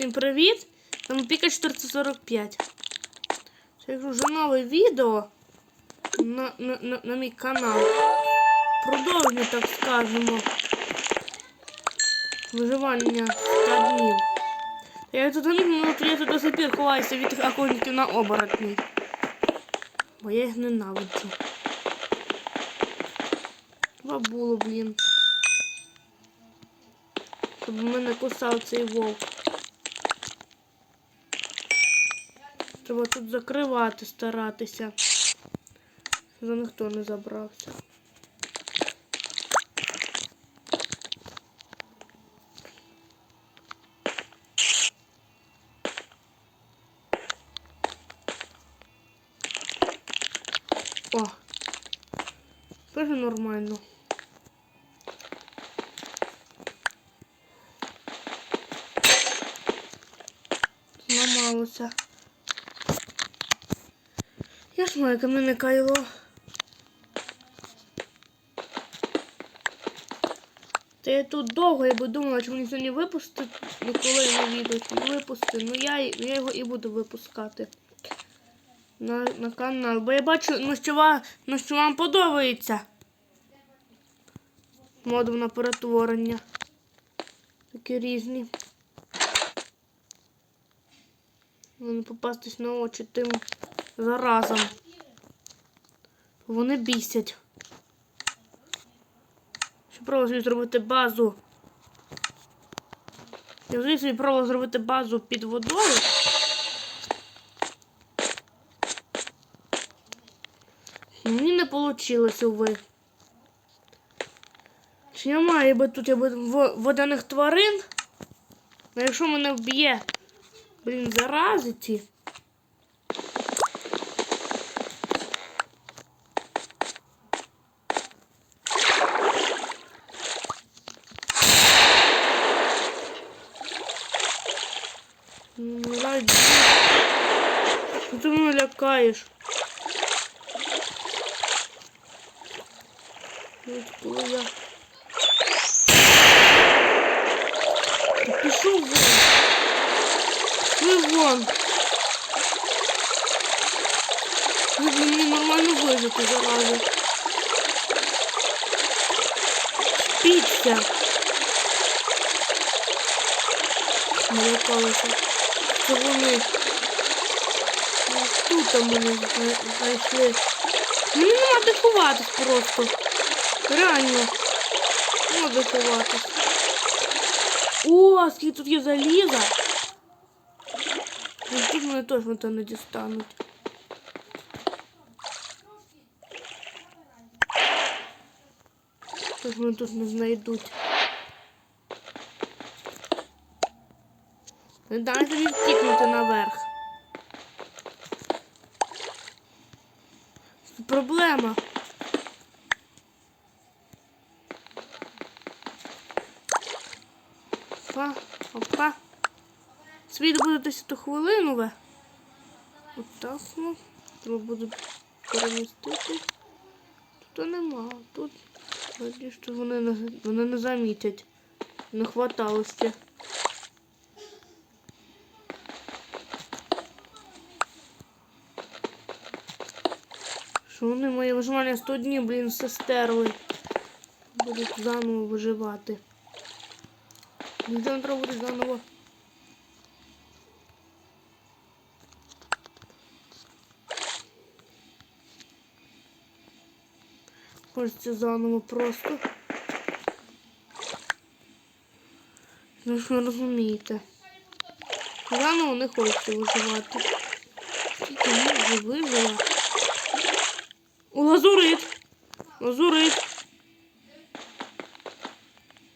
Всім привіт! Там Піка 445. Це вже нове відео на, на, на, на мій канал. Продовження, так скажемо. Виживання 100 днів. Я тут ну, я тут до сих пір ховаюся від охотників на оборотній. Бо я їх ненавиджу. Бабуло, блін. Щоб мене кусав цей вовк. Треба тут закривати, старатися. За ніхто не забрався. О! Теж нормально. Зламалося. Я ж маю кам'яне кайло. Та я тут довго я би думала, чи мені сьогодні випустити, ну коли не відео не випусти. Ну я, я його і буду випускати на, на канал. Бо я бачу, ну що, вам, ну, що вам подобається. Модом на перетворення. Такі різні. Не попастись на очі тим заразом. Вони бісять. Ще пробую зробити базу. Я взагалі собі пробував зробити базу під водою. Мені не вийшло, уви. Чи я маю би тут я водяних тварин? Ну якщо мене вб'є, блін, зарази ці. лякаєш? Ось коли я. Та Пішов вон. Пішли вон. Ви мені нормально вижити зарази. Спіться. Налякалися. Це вони. Там мене знайшли. Мені нема де просто. Реально. Нема де. О, скільки тут є заліза. Тут мене точно там не дістануть. Тож мене тут не знайдуть. Не дай тобі втікнути наверх. Проблема. Опа, опа. Світ буде десь ту хвилину. ве. От ну. Треба буде перемістити. Тут нема. Тут надію, що вони не, вони не замітять. Не хватало ще. Вони моє виживання 100 днів, блін, все стерли. Будуть заново виживати. Ніде не треба буде заново. Хочеться заново просто. Ну ж ви розумієте. Заново не хочеться виживати. Тільки вже вижила. Лазурит! Лазурит!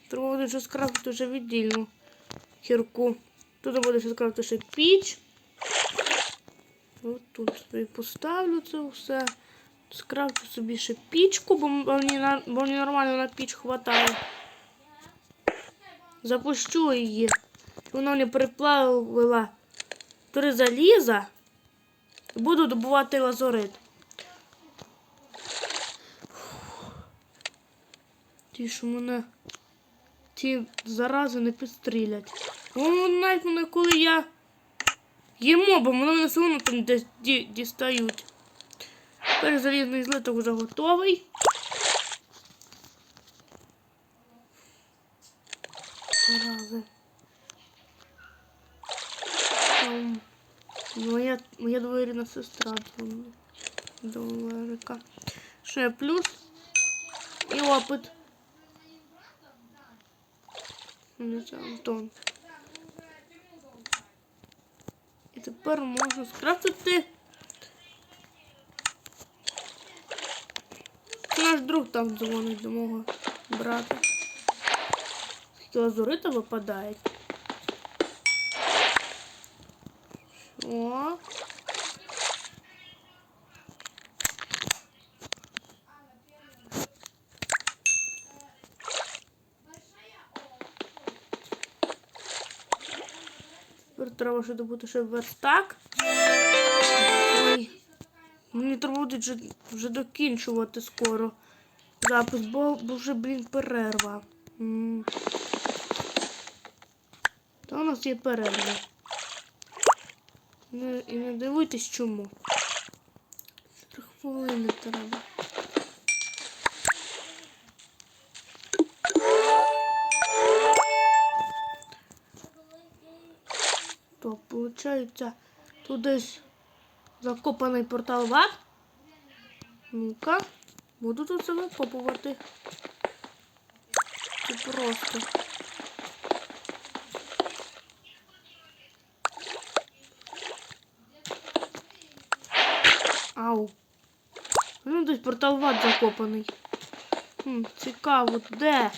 Треба буде ще скрафтити вже віддільну хірку. Тут буде ще скрафтити ще піч. Ось тут собі поставлю це все. Скрафтю собі ще пічку, бо мені, бо мені нормально на піч хватає. Запущу її. Вона мені переплавила три заліза. Буду добувати лазурит. Ті, що мене ті зарази не підстрілять. Ну, навіть мене, коли я їмо, бо мене все одно там десь ді- дістають. Тепер залізний злиток вже готовий. Рази. Там моя, моя двоюрідна сестра до. Ще плюс і опит. Ну, Це Антон. І тепер можна скрафтити. Це Наш друг там дзвонить до мого брата. Скільки лазурита випадає. О. Тепер треба ще добути ще верстак. Ой. Мені треба буде вже, вже докінчувати скоро запис, бо, бо вже, блін, перерва. Та у нас є перерва. Не, і не дивуйтесь чому. Три хвилини треба. Виходить, тут десь закопаний портал в ад. Ну-ка, буду тут це викопувати. Це просто. Ау. Ну, десь портал в ад закопаний. Хм, цікаво, де?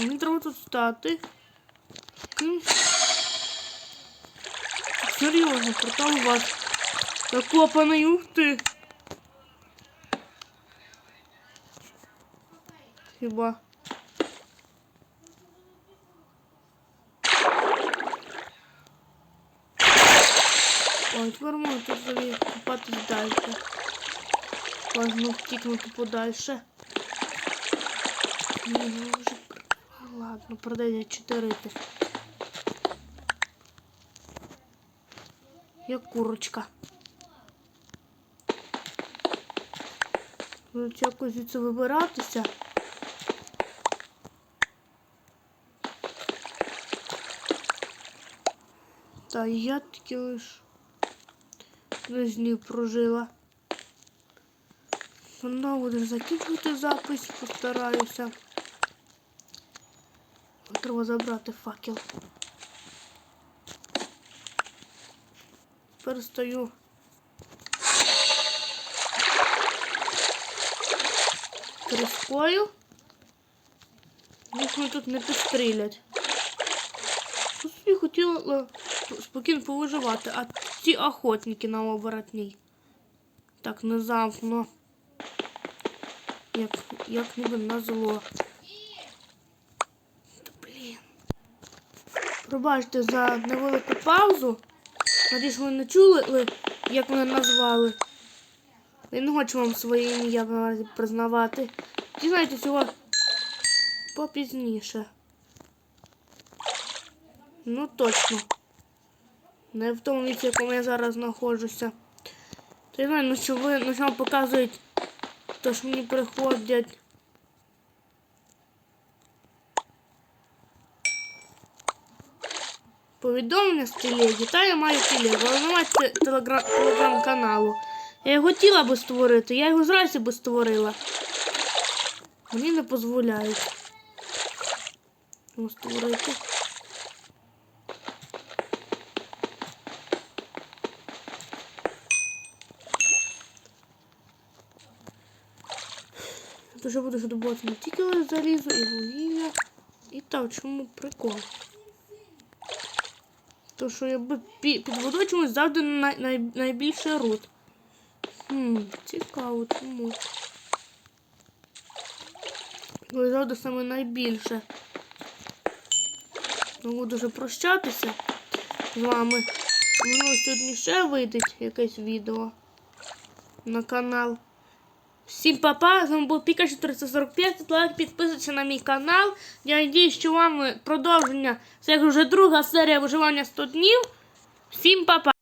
Мені треба тут стати. Серйозно, портал у вас закопаний, ух ти. Хіба? Ой, тепер можна тут собі купатись далі. Можна втікнути подальше. Ні, вже... Ладно, продає чотирити. Як курочка. Будуть якось звідси вибиратися. Та я тільки лиш десь днів прожила. Знову будеш закінчувати запис, постараюся. Треба забрати факел. Тепер стою. Тріскою. Їх тут не підстрілять. Тут собі хотіла спокійно повиживати, а ці охотники на оборотній. Так, внезапно. Як, як ніби на зло. Та, блін. Пробачте за невелику паузу. Надіюсь, ви не чули, як мене назвали. Я не хочу вам своє ім'я наразі признавати. Дізнайтесь його попізніше. Ну точно. Не в тому місці, якому я зараз знаходжуся. То я знаю, ну що ви ну, що вам показують, то ж мені приходять. Повідомлення з телегі. Та я маю телегу, але немає телеграм-каналу. Я його хотіла би створити, я його зразу би створила. Мені не дозволяють. Створити. Дуже буду здобувати не тільки залізо і вугілля. І так, чому прикол? То що якби пі- під водою чомусь завжди най, най, найбільше руд. Хм, цікаво, чому. Ой, завжди саме найбільше. Ну, буду вже прощатися з вами. Можливо, сьогодні ще вийде якесь відео на канал. Всім папа, з вами був Піка 445, ставте лайк, підписуйтесь на мій канал. Я надіюсь, що вам продовження. Це вже друга серія виживання 100 днів. Всім папа!